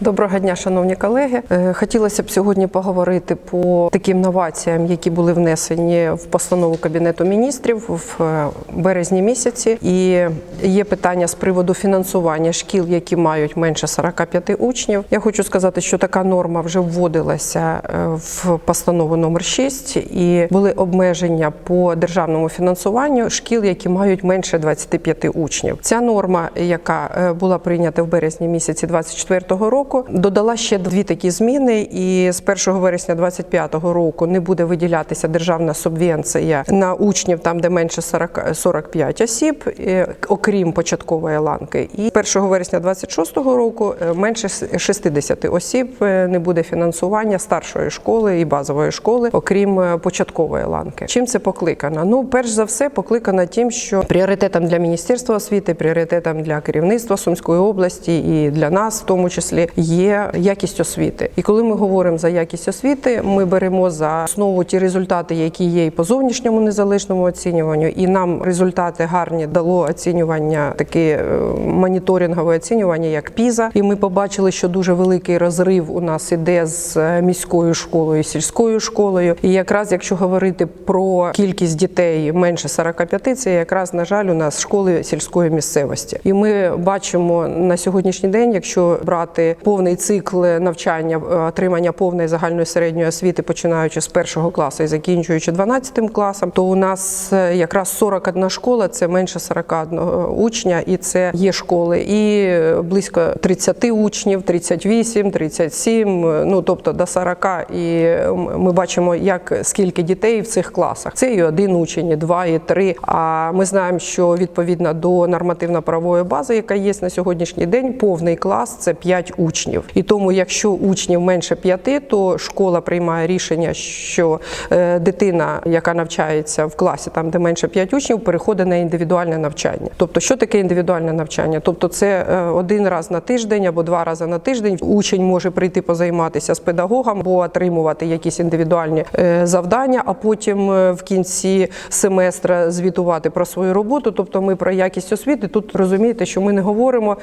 Доброго дня, шановні колеги. Е, Хотілося б сьогодні поговорити по таким новаціям, які були внесені в постанову Кабінету міністрів в е, березні місяці. І є питання з приводу фінансування шкіл, які мають менше 45 учнів. Я хочу сказати, що така норма вже вводилася е, в постанову номер 6 і були обмеження по державному фінансуванню шкіл, які мають менше 25 учнів. Ця норма, яка була прийнята в березні місяці 24 року, додала ще дві такі зміни. І з 1 вересня 25 року не буде виділятися державна субвенція на учнів там, де менше 40, 45 осіб, е, окрім початкової ланки. І 1 вересня 26 року е, менше 60 осіб е, не буде фінансування старшої школи і базової школи, окрім початкової ланки. Чим це покликано? Ну, перш за все, покликано тим, що пріоритетом для міністерства освіти, пріоритетом для керівництва Сумської області і для нас, в тому числі, є якість освіти. І коли ми говоримо за якість освіти, ми беремо за основу ті результати, які є і по зовнішньому незалежному оцінюванню, і нам результати гарні дало оцінювання, таке е, моніторингове оцінювання, як ПІЗа. І ми побачили, що дуже великий розрив у нас іде з е, міською школою, сільською школою. І якраз якщо говорити про кількість дітей менше 45, це якраз на жаль у нас школи сільської місцевості. І ми бачимо на сьогоднішній день, якщо брати повний цикл навчання, е, отримання повної загальної середньої освіти, починаючи з першого класу і закінчуючи 12 класом, то у нас е, якраз 41 школа це менше 41 учня, і це є школи, і е, близько 30 учнів, 38, 37, е, ну тобто до 40. І ми бачимо, як скільки дітей в цих класах. Це і один учень, і два, і три. А ми знаємо, що відповідно до нормативно-правової бази, яка є на сьогоднішній день, повний клас це 5 учнів. І тому, якщо учнів менше 5, то школа приймає рішення, що е, дитина, яка навчається в класі, там де менше 5 учнів, переходить на індивідуальне навчання. Тобто, що таке індивідуальне навчання? Тобто, це е, один раз на тиждень або два рази на тиждень. Учень може прийти позайматися з педагогом або отримувати якісь індивідуальні е, завдання, а потім в кінці семестра звітувати про свою роботу. Тобто, ми про якість освіти тут розумієте, що ми не говоримо.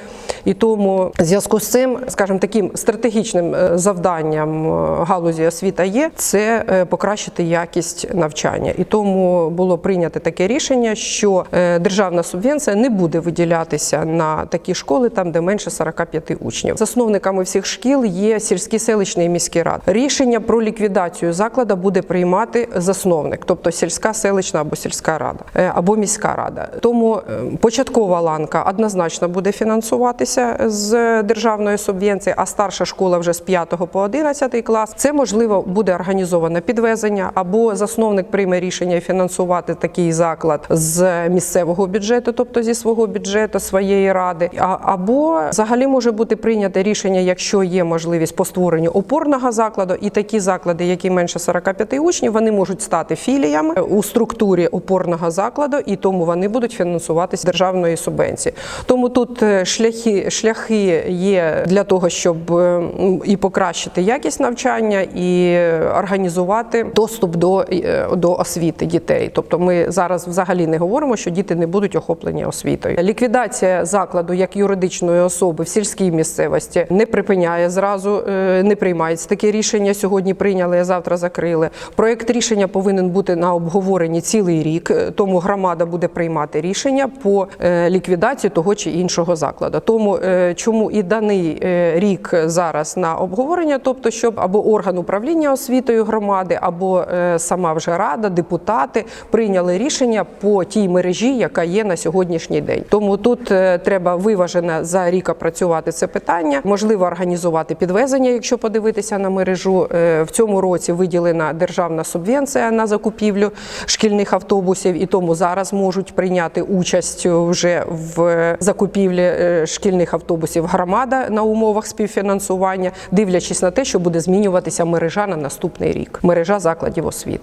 І тому в зв'язку з цим, скажімо, таким стратегічним е, завданням е, галузі освіта є це е, покращити якість навчання. І тому було прийнято таке рішення, що державна субвенція не буде виділятися на такі школи, там де менше 45 учнів. Засновниками всіх шкіл є сільські селищні і міські ради. Рішення про ліквідацію закладу буде приймати засновник, тобто сільська селищна або сільська рада або міська рада. Тому початкова ланка однозначно буде фінансуватися з державної субвенції, а старша школа вже з 5 по 11 клас. Це можливо буде організовано підвезення, або засновник прийме рішення фінансувати такий заклад з місцевого бюджету, тобто зі свого бюджету своєї ради, а або взагалі може бути прийнято рішення, якщо є можливість по створенню опорного закладу, і такі заклади, які менше 45 учнів, вони можуть стати філіями у структурі опорного закладу, і тому вони будуть фінансуватися державної субвенції. Тому тут е, шляхи, шляхи є для того, щоб е, і покращити якість навчання, і організувати доступ до, е, до освіти дітей. Тобто, ми зараз взагалі не говоримо, що діти не будуть охоплені освітою. Ліквідація закладу як юридичної особи в сільській місцевості не припиняє зразу, е, не приймається таке рішення. Сьогодні прийняли, завтра закрили. Проект рішення повинен бути на обговоренні цілий рік, тому громада буде приймати рішення по ліквідації того чи іншого закладу. Тому чому і даний рік зараз на обговорення, тобто, щоб або орган управління освітою громади, або е, сама вже рада, депутати прийняли рішення по тій мережі, яка є на сьогоднішній день. Тому тут е, треба виважено за рік опрацювати це питання. Можливо, організувати підвезення, якщо подивитися на мережу. Е, В цьому році виділена державна субвенція на закупівлю шкільних автобусів, і тому зараз можуть прийняти участь вже в закупівлі шкільних автобусів громада на умовах співфінансування, дивлячись на те, що буде змінюватися мережа на наступний рік, мережа закладів освіти.